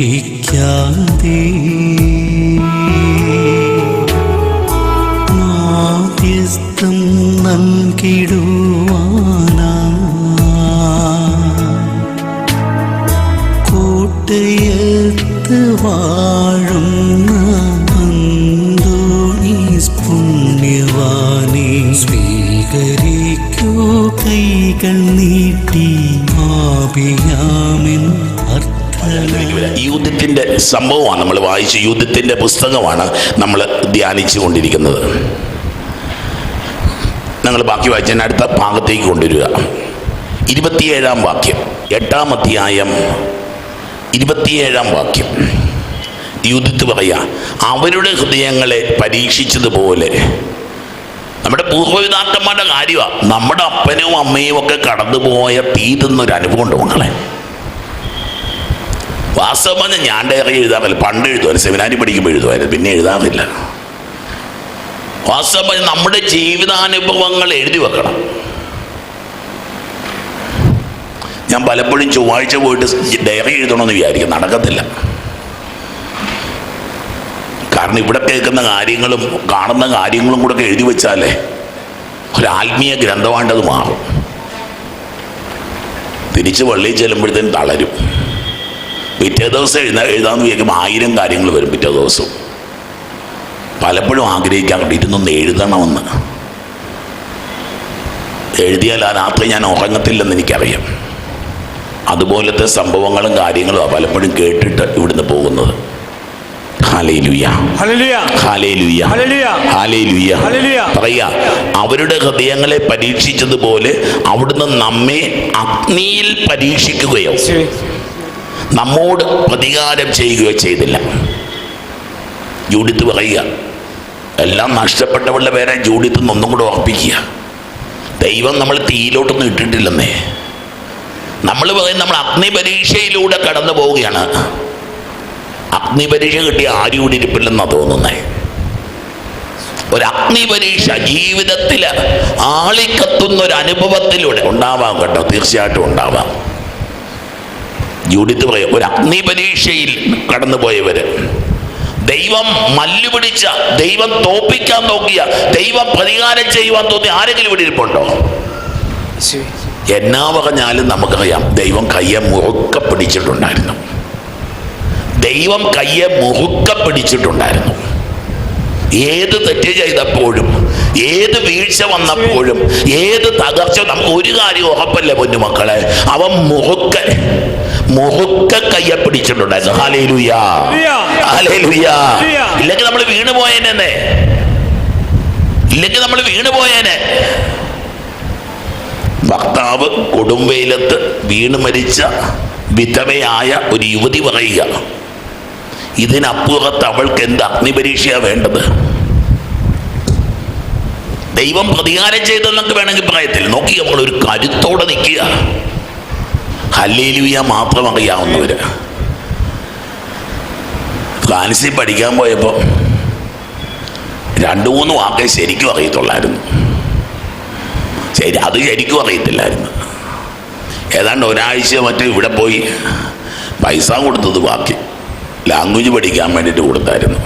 ഉപേക്ഷിച്ചാലുപേക്ഷിക്കാതെ മാധ്യസ്ഥം നൽകിടുവാനാ. കോട്ടയത്ത് വാഴുന്ന പുണ്യവാനെ കൈകൾ നീട്ടി ആപിയാമിൻ അർത്ഥന യൂഥത്തിന്റെ സംഭവമാണ് നമ്മൾ വായിച്ച യുദ്ധത്തിന്റെ പുസ്തകമാണ് നമ്മൾ ധ്യാനിച്ചു കൊണ്ടിരിക്കുന്നത് ഞങ്ങൾ ബാക്കി വായിച്ച അടുത്ത ഭാഗത്തേക്ക് കൊണ്ടുവരിക. ഇരുപത്തിയേഴാം വാക്യം എട്ടാം അധ്യായം ഇരുപത്തിയേഴാം വാക്യം. യുദ്ധത്ത് പറയാ അവരുടെ ഹൃദയങ്ങളെ പരീക്ഷിച്ചതുപോലെ. നമ്മുടെ പൂർവപിതാക്കന്മാരുടെ കാര്യമാണ് നമ്മുടെ അപ്പനും അമ്മയും ഒക്കെ കടന്നുപോയ തീ തിന്നൊരു അനുഭവം ഉണ്ട് മക്കളെ. വാസ്തവം പറഞ്ഞാൽ ഞാൻ ഡയറി എഴുതാറില്ല പണ്ട് എഴുതുമായിരുന്നു. സെമിനാരി പഠിക്കുമ്പോൾ എഴുതുമായിരുന്നു. പിന്നെ എഴുതാറില്ല. വാസ്തവം പറഞ്ഞാൽ നമ്മുടെ ജീവിതാനുഭവങ്ങൾ എഴുതി വെക്കണം. ഞാൻ പലപ്പോഴും ചൊവ്വാഴ്ച പോയിട്ട് ഡയറി എഴുതണമെന്ന് വിചാരിക്കും. നടക്കത്തില്ല. കാരണം ഇവിടെ കേൾക്കുന്ന കാര്യങ്ങളും കാണുന്ന കാര്യങ്ങളും കൂടെ എഴുതി വെച്ചാലേ ഒരു ആത്മീയ ഗ്രന്ഥമാണ്ടത് മാറും. തിരിച്ച് പള്ളിയിൽ ചെല്ലുമ്പോഴത്തേനും തളരും. പിറ്റേ ദിവസം എഴുന്ന എഴുതാമെന്ന് വിചാരിക്കുമ്പോൾ ആയിരം കാര്യങ്ങൾ വരും പിറ്റേ ദിവസവും പലപ്പോഴും ആഗ്രഹിക്കാറുണ്ട് ഇരുന്നൊന്ന് എഴുതണമെന്ന്. എഴുതിയാൽ ആ രാത്രി ഞാൻ ഉറങ്ങത്തില്ലെന്ന് എനിക്കറിയാം. അതുപോലത്തെ സംഭവങ്ങളും കാര്യങ്ങളും പലപ്പോഴും കേട്ടിട്ട് ഇവിടുന്ന് പോകുന്നത്. പറയാ അവരുടെ ഹൃദയങ്ങളെ പരീക്ഷിച്ചതുപോലെ അവിടുന്ന് നമ്മെ അഗ്നിയിൽ പരീക്ഷിക്കുകയോ നമ്മോട് പ്രതികാരം ചെയ്യുകയോ ചെയ്തില്ല. ജൂഡിത്ത് പറയുക എല്ലാം നഷ്ടപ്പെട്ടവളുടെ പേരെ ജൂഡിത്ത് ഒന്നും കൂടെ ഉറപ്പിക്കുക. ദൈവം നമ്മൾ തീയിലോട്ടൊന്നും ഇട്ടിട്ടില്ലെന്നേ. നമ്മൾ പറയും നമ്മൾ അഗ്നി പരീക്ഷയിലൂടെ കടന്നു പോവുകയാണ്. അഗ്നി പരീക്ഷ കിട്ടിയ ആരും ഇവിടെ ഇരിപ്പില്ലെന്നാ തോന്നുന്നേ. ഒരു അഗ്നി പരീക്ഷ ജീവിതത്തിൽ ആളിക്കത്തുന്ന ഒരു അനുഭവത്തിലൂടെ ഉണ്ടാവാം കേട്ടോ തീർച്ചയായിട്ടും ഉണ്ടാവാം. ജൂഡിത്ത് പറയും ഒരു അഗ്നി പരീക്ഷയിൽ കടന്നുപോയവര്. ദൈവം മല്ലുപിടിച്ച ദൈവം തോപ്പിക്കാൻ നോക്കിയ ദൈവം പരിഹാരം ചെയ്യുവാൻ തോന്നിയ ആരെങ്കിലും ഇവിടെ ഇരിപ്പുണ്ടോ? എന്നാ പറഞ്ഞാലും നമുക്കറിയാം ദൈവം കയ്യെ മുറുക്ക പിടിച്ചിട്ടുണ്ടായിരുന്നു. ദൈവം കയ്യെ മുറുക്ക പിടിച്ചിട്ടുണ്ടായിരുന്നു. ഏത് തെറ്റ് ചെയ്തപ്പോഴും ഏത് വീഴ്ച വന്നപ്പോഴും ഏത് തകർച്ച നമുക്ക് ഒരു കാര്യം ഉറപ്പല്ലേ പൊന്നുമക്കളെ? അവൻ മുറുക്ക മുറുക്ക കയ്യെ പിടിച്ചിട്ടുണ്ടായിരുന്നു ഹാലേലുയാ ഹാലേലുയാ ഇല്ലെങ്കിൽ നമ്മൾ വീണു പോയേനെ. ഇല്ലെങ്കിൽ നമ്മൾ വീണു പോയേനെ. ഭർത്താവ് കൊടുംവെയിലത്ത് വീണ് മരിച്ച വിധവയായ ഒരു യുവതി പറയുക ഇതിനപ്പുറത്ത് അവൾക്ക് എന്ത് അഗ്നിപരീക്ഷയാണ് വേണ്ടത്? ദൈവം പ്രതികാരം ചെയ്തെന്നൊക്കെ വേണമെങ്കിൽ പറയത്തില്ല. നോക്കി നമ്മൾ ഒരു കരുത്തോടെ നിൽക്കുക. ഹല്ലേലൂയ മാത്രം അറിയാവുന്നവര്. ഫ്രാൻസിൽ പഠിക്കാൻ പോയപ്പോൾ രണ്ടു മൂന്ന് വാക്കേ ശരിക്കും അറിയത്തുള്ളായിരുന്നു. ശരി അത് ശരിക്കും അറിയത്തില്ലായിരുന്നു. ഏതാണ്ട് ഒരാഴ്ച മറ്റോ ഇവിടെ പോയി പൈസ കൊടുത്തത് ബാക്കി. ലാംഗ്വേജ് പഠിക്കാൻ വേണ്ടിയിട്ട് കൊടുത്തായിരുന്നു.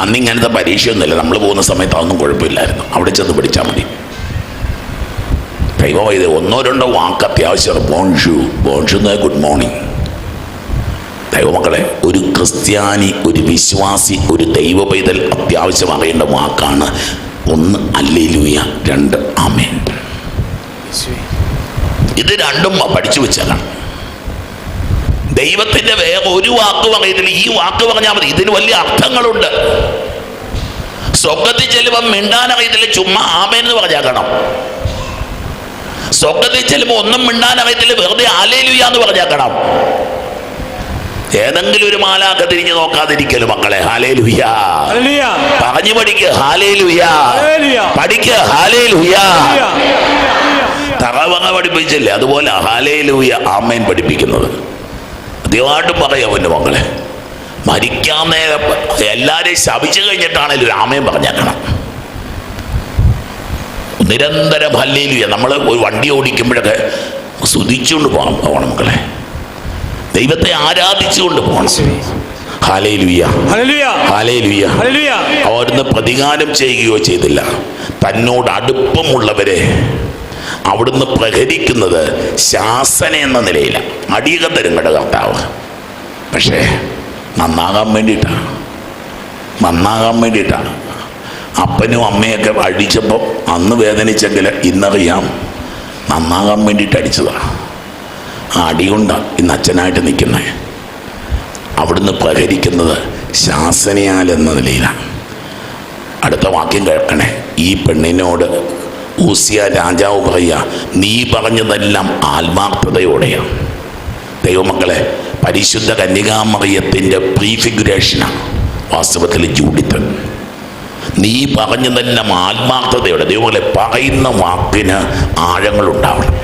അന്ന് ഇങ്ങനത്തെ പരീക്ഷയൊന്നുമില്ല. നമ്മൾ പോകുന്ന സമയത്ത് അതൊന്നും കുഴപ്പമില്ലായിരുന്നു. അവിടെ ചെന്ന് പഠിച്ചാൽ മതി. ദൈവം ഇത് ഒന്നോ രണ്ടോ വാക്ക് അത്യാവശ്യമാണ് ബോൺഷു ബോൺഷു എന്ന് ഗുഡ് മോർണിംഗ്. ദൈവമക്കളെ ഒരു ക്രിസ്ത്യാനി ഒരു വിശ്വാസി ഒരു ദൈവ പൈതൽ അത്യാവശ്യം അറിയേണ്ട വാക്കാണ് ഒന്ന് അല്ലേലൂയ രണ്ട് ആമേൻ. ഇത് രണ്ടും പഠിച്ചു വെച്ചേക്കണം. ദൈവത്തിന്റെ വേഗം ഒരു വാക്ക് പറയത്തില്ല ഈ വാക്ക് പറഞ്ഞാൽ മതി. ഇതിന് വലിയ അർത്ഥങ്ങളുണ്ട്. സ്വർഗത്തിൽ ചെല്ലുമ്പോൾ മിണ്ടാനറിയത്തില്ല ചുമ്മാ ആമേൻ എന്ന് പറഞ്ഞേക്കണം. സ്വർഗത്തിൽ ചെല്ലുമ്പോൾ ഒന്നും മിണ്ടാൻ അറിയത്തില്ല. വെറുതെ ആലേലുയാന്ന് പറഞ്ഞേക്കണം ഏതെങ്കിലും ഒരു മാലാക്ക തിരിഞ്ഞു നോക്കാതിരിക്കലും മക്കളെ ഹാലേലുയാ പറഞ്ഞു പഠിക്ക് ഹാലേലുയാ പഠിക്ക് ഹാലേലുയാ തറവങ്ങ പഠിപ്പിച്ചില്ലേ? അതുപോലെ ഹാലേലൂയ ആമേൻ പഠിപ്പിക്കുന്നത്. അധികമായിട്ടും പറയാം എന്റെ മക്കളെ. മരിക്കാൻ നേരം എല്ലാവരെയും ശപിച്ചു കഴിഞ്ഞിട്ടാണെങ്കിലും ഒരു പറഞ്ഞേക്കണം. നിരന്തരം ഹല്ലേലൂയ. നമ്മൾ ഒരു വണ്ടി ഓടിക്കുമ്പോഴൊക്കെ സ്തുതിച്ചുകൊണ്ട് പോകണം പോകണം മക്കളെ. ദൈവത്തെ ആരാധിച്ചുകൊണ്ട് പോകണം അവിടുന്ന് പ്രതികാരം ചെയ്യുകയോ ചെയ്തില്ല. തന്നോട് അടുപ്പമുള്ളവരെ അവിടുന്ന് പ്രഹരിക്കുന്നത് ശാസന എന്ന നിലയിലാണ് അടിയക തരും കടകർത്താവ്. പക്ഷേ നന്നാകാൻ വേണ്ടിയിട്ടാണ്. നന്നാകാൻ വേണ്ടിയിട്ടാണ്. അപ്പനും അമ്മയൊക്കെ അടിച്ചപ്പോൾ അന്ന് വേദനിച്ചെങ്കിൽ ഇന്നറിയാം നന്നാകാൻ വേണ്ടിയിട്ട് അടിച്ചതാണ് ആ അടി കൊണ്ടാണ് ഇന്ന് അച്ഛനായിട്ട് നിൽക്കുന്നത് അവിടുന്ന് പ്രഹരിക്കുന്നത് ശാസനയാൽ എന്ന നിലയിലാണ്. അടുത്ത വാക്യം കേൾക്കണേ. ഈ പെണ്ണിനോട് ഊസിയ രാജാവ് പറയുക നീ പറഞ്ഞതെല്ലാം ആത്മാർത്ഥതയോടെയാണ് ദൈവമക്കളെ പരിശുദ്ധ കന്യകാമറിയത്തിന്റെ പ്രീഫിഗുരേഷനാണ് വാസ്തവത്തിൽ ജൂഡിത്ത് നീ പറഞ്ഞു പറഞ്ഞതെല്ലാം ആത്മാർത്ഥതയോടെ ദൈവങ്ങളെ പറയുന്ന വാക്കിന് ആഴങ്ങളുണ്ടാവണം.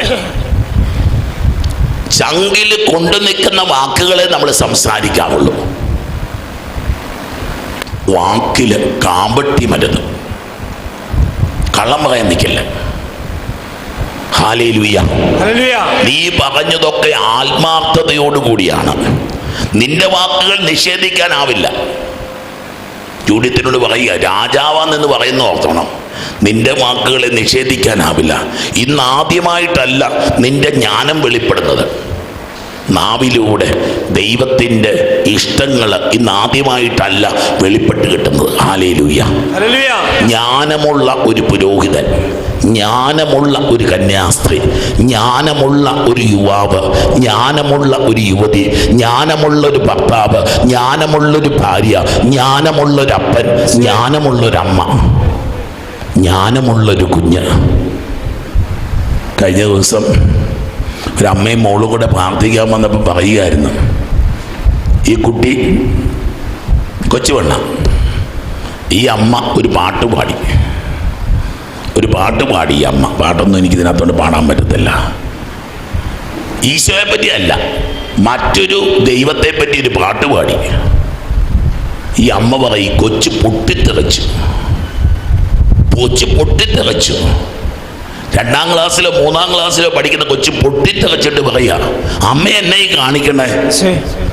ചങ്കിൽ കൊണ്ടു നിൽക്കുന്ന വാക്കുകളെ നമ്മൾ സംസാരിക്കാവുള്ളൂ. വാക്കിൽ കാമ്പട്ടി മരുന്ന്. കള്ളം പറയാൻ നിൽക്കില്ല. നീ പറഞ്ഞതൊക്കെ ആത്മാർത്ഥതയോടുകൂടിയാണ്. നിന്റെ വാക്കുകൾ നിഷേധിക്കാനാവില്ല. ജൂഡിത്തിനോട് പറയുക രാജാവാന്നെന്ന് പറയുന്ന ഓർത്തണം. നിന്റെ വാക്കുകളെ നിഷേധിക്കാനാവില്ല. ഇന്ന് ആദ്യമായിട്ടല്ല നിന്റെ ജ്ഞാനം വെളിപ്പെടുന്നത്. നാവിലൂടെ ദൈവത്തിന്റെ ഇഷ്ടങ്ങൾ ഇന്ന് ആദ്യമായിട്ടല്ല വെളിപ്പെട്ട് കിട്ടുന്നത്. ഹല്ലേലൂയ ജ്ഞാനമുള്ള ഒരു പുരോഹിതൻ. ജ്ഞാനമുള്ള ഒരു കന്യാസ്ത്രീ ജ്ഞാനമുള്ള ഒരു യുവാവ് ജ്ഞാനമുള്ള ഒരു യുവതി ജ്ഞാനമുള്ള ഒരു ഭർത്താവ് ജ്ഞാനമുള്ള ഒരു ഭാര്യ ജ്ഞാനമുള്ള ഒരു അപ്പൻ ജ്ഞാനമുള്ള ഒരു അമ്മ ജ്ഞാനമുള്ള ഒരു കുഞ്ഞ്. കഴിഞ്ഞ ദിവസം ഒരു അമ്മയും മോളും കൂടെ പ്രാർത്ഥിക്കാൻ വന്നപ്പോൾ പറയുകയായിരുന്നു ഈ കുട്ടി കൊച്ചുവെണ്ണ ഈ അമ്മ ഒരു പാട്ട് പാടി. പാട്ട് പാടി അമ്മ. പാട്ടൊന്നും എനിക്ക് ഇതിനകത്തോണ്ട് പാടാൻ പറ്റത്തില്ല. ഈശോയെ പറ്റിയല്ല മറ്റൊരു ദൈവത്തെ പറ്റി ഒരു പാട്ട് പാടി. ഈ അമ്മ പറയും കൊച്ചു പൊട്ടിത്തെറിച്ചു. കൊച്ചു പൊട്ടിത്തെറിച്ചു. രണ്ടാം ക്ലാസ്സിലോ മൂന്നാം ക്ലാസ്സിലോ പഠിക്കുന്ന കൊച്ചു പൊട്ടിത്തെറിച്ചിട്ട് പറയുക അമ്മ എന്നെ ഈ കാണിക്കണേ.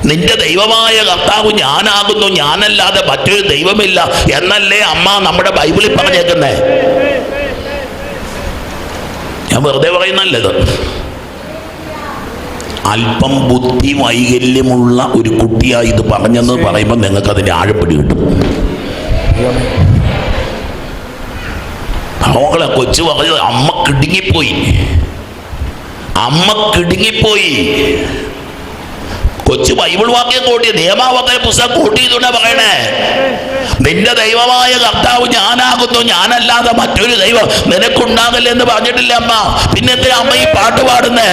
നിന്റെ ദൈവമായ കർത്താവ് ഞാനാകുന്നു. ഞാനല്ലാതെ മറ്റൊരു ദൈവമില്ല. എന്നല്ലേ അമ്മ നമ്മുടെ ബൈബിളിൽ പറഞ്ഞേക്കുന്നേ? ഞാൻ വെറുതെ പറയുന്നല്ലത് അല്പം ബുദ്ധി വൈകല്യമുള്ള ഒരു കുട്ടിയായി ഇത് പറഞ്ഞെന്ന് പറയുമ്പോൾ നിങ്ങൾക്ക് അതിന്റെ ആഴപ്പിടി കിട്ടും. അവങ്ങളെ കൊച്ചു പറഞ്ഞത് അമ്മ കിടുങ്ങിപ്പോയി. അമ്മ കിടുങ്ങിപ്പോയി. കൊച്ചു ബൈബിൾ വാക്യം കൂട്ടി നിയമാവത്തെ പുസ്തകം കൂട്ടിയതുകൊണ്ടാ പറയണേ. നിന്റെ ദൈവമായ കർത്താവ് ഞാനാകുന്നു ഞാനല്ലാതെ മറ്റൊരു ദൈവം നിനക്കുണ്ടാകില്ല എന്ന് പറഞ്ഞിട്ടില്ല അമ്മ. പിന്നെ എന്തിനാ അമ്മ ഈ പാട്ട് പാടുന്നേ?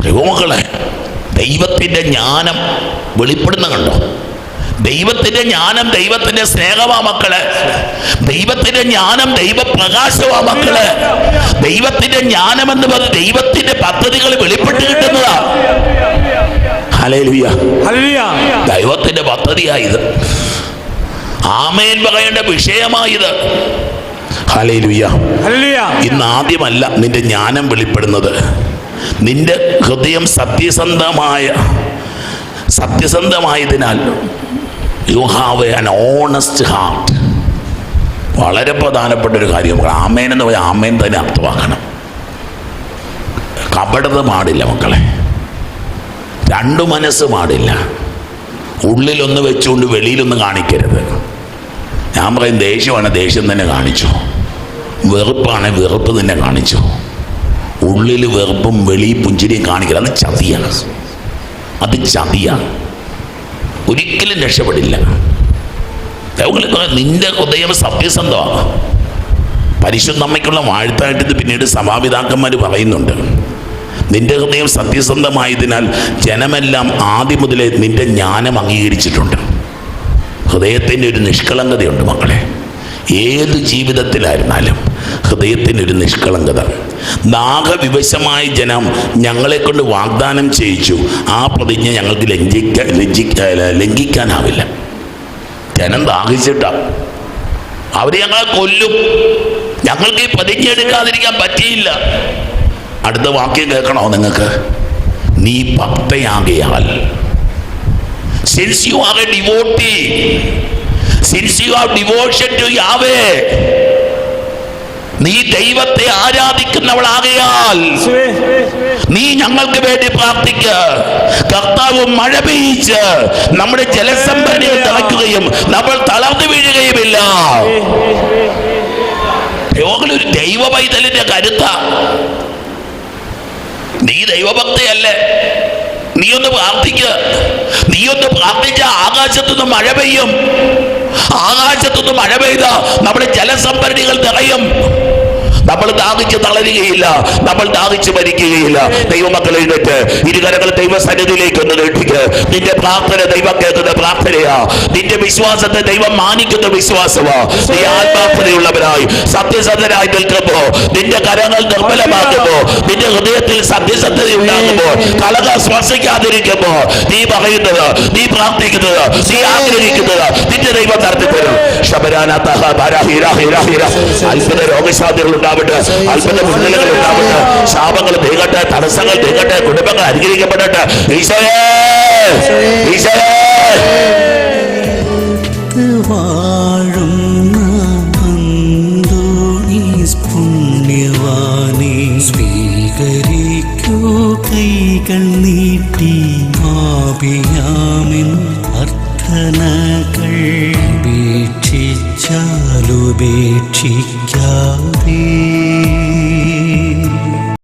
ദൈവമക്കളെ ദൈവത്തിന്റെ ജ്ഞാനം വെളിപ്പെടുന്ന കണ്ടോ? ദൈവത്തിന്റെ ജ്ഞാനം ദൈവത്തിന്റെ സ്നേഹമാ മക്കൾ. ദൈവത്തിന്റെ ജ്ഞാനം ദൈവപ്രകാശമാ മക്കൾ. ദൈവത്തിന്റെ ജ്ഞാനം എന്ന് പറഞ്ഞ് ദൈവത്തിന്റെ പദ്ധതികൾ വെളിപ്പെട്ട് കിട്ടുന്നതാ. ദൈവത്തിന്റെ പദ്ധതിയായത്. ആമേൻ പറയേണ്ട വിഷയമായത്. ഇന്ന് ആദ്യമല്ല നിന്റെ ജ്ഞാനം വെളിപ്പെടുന്നത്. നിന്റെ ഹൃദയം സത്യസന്ധമായ സത്യസന്ധമായതിനാൽ you have an honest heart വളരെ പ്രധാനപ്പെട്ട ഒരു കാര്യമാണ് ആമേൻ എന്ന് പറയാൻ ആമേൻ തന്നെ അർത്ഥമാക്കണം. കപടത പാടില്ല മക്കളെ. രണ്ടു മനസ്സ് പാടില്ല. ഉള്ളിലൊന്ന് വെച്ചുകൊണ്ട് വെളിയിലൊന്ന് കാണിക്കരുത്. ഞാൻ പറയും ദേഷ്യമാണ് ദേഷ്യം തന്നെ കാണിച്ചു. വെറുപ്പാണ് വെറുപ്പ് തന്നെ കാണിച്ചു. ഉള്ളിൽ വെറുപ്പും വെളി പുഞ്ചിരിയും കാണിക്കരുത്. അത് ചതിയാണ്. അത് ചതിയാണ്. ഒരിക്കലും രക്ഷപ്പെടില്ല. നിന്റെ ഹൃദയം സത്യസന്ധമാണ്. പരിശുദ്ധമ്മയ്ക്കുള്ള വാഴ്ത്തായിട്ട് ഇത് പിന്നീട് സഭാപിതാക്കന്മാർ പറയുന്നുണ്ട്. നിന്റെ ഹൃദയം സത്യസന്ധമായതിനാൽ ജനമെല്ലാം ആദ്യം മുതലേ നിന്റെ ജ്ഞാനം അംഗീകരിച്ചിട്ടുണ്ട്. ഹൃദയത്തിന്റെ ഒരു നിഷ്കളങ്കതയുണ്ട് മക്കളെ. ഏത് ജീവിതത്തിലായിരുന്നാലും ഹൃദയത്തിന് ഒരു നിഷ്കളങ്കത. ദാഹവിവശമായ ജനം ഞങ്ങളെ കൊണ്ട് വാഗ്ദാനം ചെയ്യിച്ചു. ആ പ്രതിജ്ഞ ഞങ്ങൾക്ക് ലംഘിക്ക ലംഘിക്ക ലംഘിക്കാനാവില്ല. ജനം ദാഹിച്ചിട്ടാ. അവർ ഞങ്ങളെ കൊല്ലും. ഞങ്ങൾക്ക് ഈ പ്രതിജ്ഞ എടുക്കാതിരിക്കാൻ പറ്റിയില്ല. അടുത്ത വാക്യം കേൾക്കണോ നിങ്ങൾക്ക്? നീ ഭക്തയാകയാൽ. Since you are a devotee. Since you are devotion to Yahweh. നീ ദൈവത്തെ ആരാധിക്കുന്നവളാകയാൽ. നീ ഞങ്ങൾക്ക് വേണ്ടി പ്രാർത്ഥിക്ക. കർത്താവ് മഴ പെയ്യിച്ച് നമ്മുടെ ജലസംഭരണിയെ തളയ്ക്കുകയും നമ്മൾ തളർന്നു വീഴുകയുമില്ല. ഒരു ദൈവ പൈതലിന്റെ കരുത്ത. നീ ദൈവഭക്തയല്ലേ? നീ ഒന്ന് പ്രാർത്ഥിക്ക നീ ഒന്ന് പ്രാർത്ഥിച്ച ആകാശത്തുനിന്ന് മഴ പെയ്യും. ആകാശത്തുനിന്ന് മഴ പെയ്ത നമ്മുടെ ജലസംഭരണികൾ നിറയും. നമ്മൾ ദാഹിച്ച് തളരുകയില്ല. നമ്മൾ ദാഹിച്ച് മരിക്കുകയില്ല. ദൈവമക്കൾ എഴുന്നേറ്റ്. ഇരുകരകൾ ദൈവസന്നിധിയിലേക്ക് ഒന്ന് നീട്ടിക്ക്. നിന്റെ പ്രാർത്ഥന ദൈവം കേൾക്കുന്ന പ്രാർത്ഥനയാ. നിന്റെ വിശ്വാസത്തെ ദൈവം മാനിക്കുന്ന വിശ്വാസമാ. നീ ആത്മാർത്ഥതയുള്ളവരായി സത്യസന്ധനായി നിൽക്കുമ്പോ നിന്റെ കരങ്ങൾ നിർമ്മലമാക്കുമ്പോ നിന്റെ ഹൃദയത്തിൽ സത്യസന്ധത ഉണ്ടാകുമ്പോൾ കളക ശ്വസിക്കാതിരിക്കുമ്പോ നീ പറയുന്നത് നീ പ്രാർത്ഥിക്കുന്നത് നീ ആഗ്രഹിക്കുന്നത് നിന്റെ ദൈവം നടത്തിത്തരും അത്ഭുത രോഗശാന്തികൾ ഉണ്ടാവട്ടെ അത്ഭുത വിടുതലുകൾ ഉണ്ടാവട്ടെ ശാപങ്ങൾ നീങ്ങട്ടെ തടസ്സങ്ങൾ നീങ്ങട്ടെ കുടുംബങ്ങൾ അനുഗ്രഹിക്കപ്പെടട്ടെ ഈശോയേ. ഈശോയേ. വാഴുന്ന